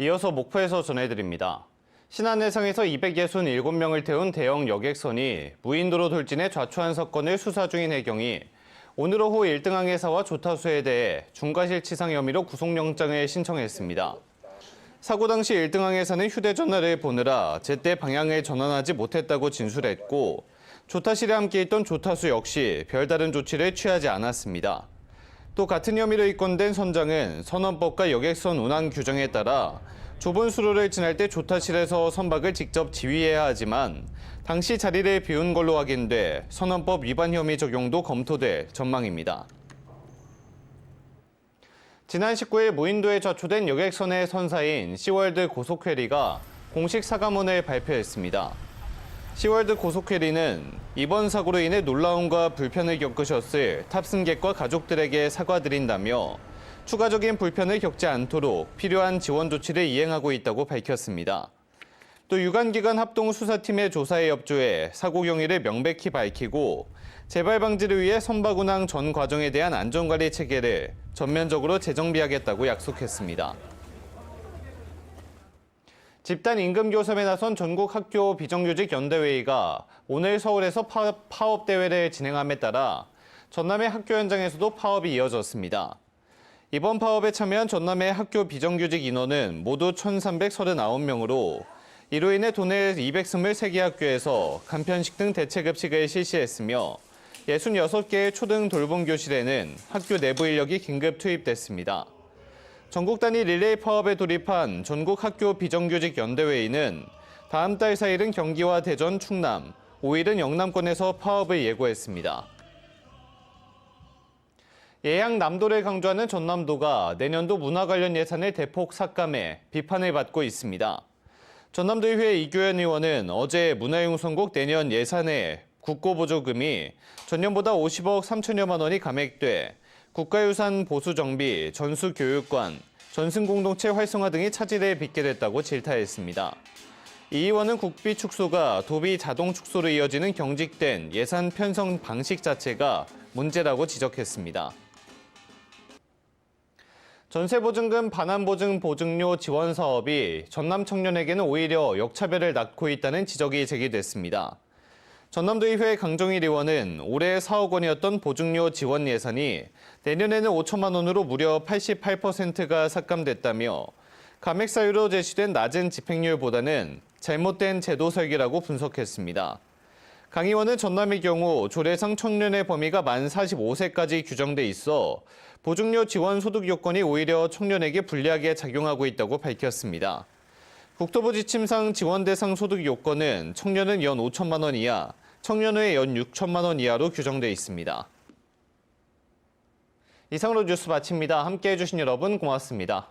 이어서 목포에서 전해드립니다. 신안해상에서 267명을 태운 대형 여객선이 무인도로 돌진해 좌초한 사건을 수사 중인 해경이 오늘 오후 1등 항해사와 조타수에 대해 중과실치상 혐의로 구속영장을 신청했습니다. 사고 당시 1등 항해사는 휴대전화를 보느라 제때 방향을 전환하지 못했다고 진술했고 조타실에 함께 있던 조타수 역시 별다른 조치를 취하지 않았습니다. 또 같은 혐의로 입건된 선장은 선원법과 여객선 운항 규정에 따라 좁은 수로를 지날 때 조타실에서 선박을 직접 지휘해야 하지만 당시 자리를 비운 걸로 확인돼 선원법 위반 혐의 적용도 검토될 전망입니다. 지난 19일 무인도에 좌초된 여객선의 선사인 시월드 고속회리가 공식 사과문을 발표했습니다. 시월드 고속회리는 이번 사고로 인해 놀라움과 불편을 겪으셨을 탑승객과 가족들에게 사과드린다며 추가적인 불편을 겪지 않도록 필요한 지원 조치를 이행하고 있다고 밝혔습니다. 또 유관기관 합동 수사팀의 조사에 협조해 사고 경위를 명백히 밝히고 재발 방지를 위해 선박 운항 전 과정에 대한 안전관리 체계를 전면적으로 재정비하겠다고 약속했습니다. 집단 임금 교섭에 나선 전국 학교 비정규직 연대회의가 오늘 서울에서 파, 파업 대회를 진행함에 따라 전남의 학교 현장에서도 파업이 이어졌습니다. 이번 파업에 참여한 전남의 학교 비정규직 인원은 모두 1,339명으로 이로 인해 도내 223개 학교에서 간편식 등 대체급식을 실시했으며 66개의 초등 돌봄 교실에는 학교 내부 인력이 긴급 투입됐습니다. 전국 단위 릴레이 파업에 돌입한 전국 학교 비정규직 연대회의는 다음 달 4일은 경기와 대전, 충남, 5일은 영남권에서 파업을 예고했습니다. 예양 남도를 강조하는 전남도가 내년도 문화 관련 예산을 대폭 삭감해 비판을 받고 있습니다. 전남도의회 이규현 의원은 어제 문화융성국 내년 예산에 국고보조금이 전년보다 50억 3천여만 원이 감액돼 국가유산 보수 정비, 전수교육관, 전승공동체 활성화 등이 차질에 빚게 됐다고 질타했습니다. 이 의원은 국비 축소가 도비 자동 축소로 이어지는 경직된 예산 편성 방식 자체가 문제라고 지적했습니다. 전세보증금 반환보증 보증료 지원 사업이 전남 청년에게는 오히려 역차별을 낳고 있다는 지적이 제기됐습니다. 전남도의회 강정일 의원은 올해 4억 원이었던 보증료 지원 예산이 내년에는 5천만 원으로 무려 88%가 삭감됐다며 감액 사유로 제시된 낮은 집행률보다는 잘못된 제도 설계라고 분석했습니다. 강 의원은 전남의 경우 조례상 청년의 범위가 만 45세까지 규정돼 있어 보증료 지원 소득 요건이 오히려 청년에게 불리하게 작용하고 있다고 밝혔습니다. 국토부 지침상 지원 대상 소득 요건은 청년은 연 5천만 원 이하, 청년의 연 6천만 원 이하로 규정돼 있습니다. 이상으로 뉴스 마칩니다. 함께해 주신 여러분 고맙습니다.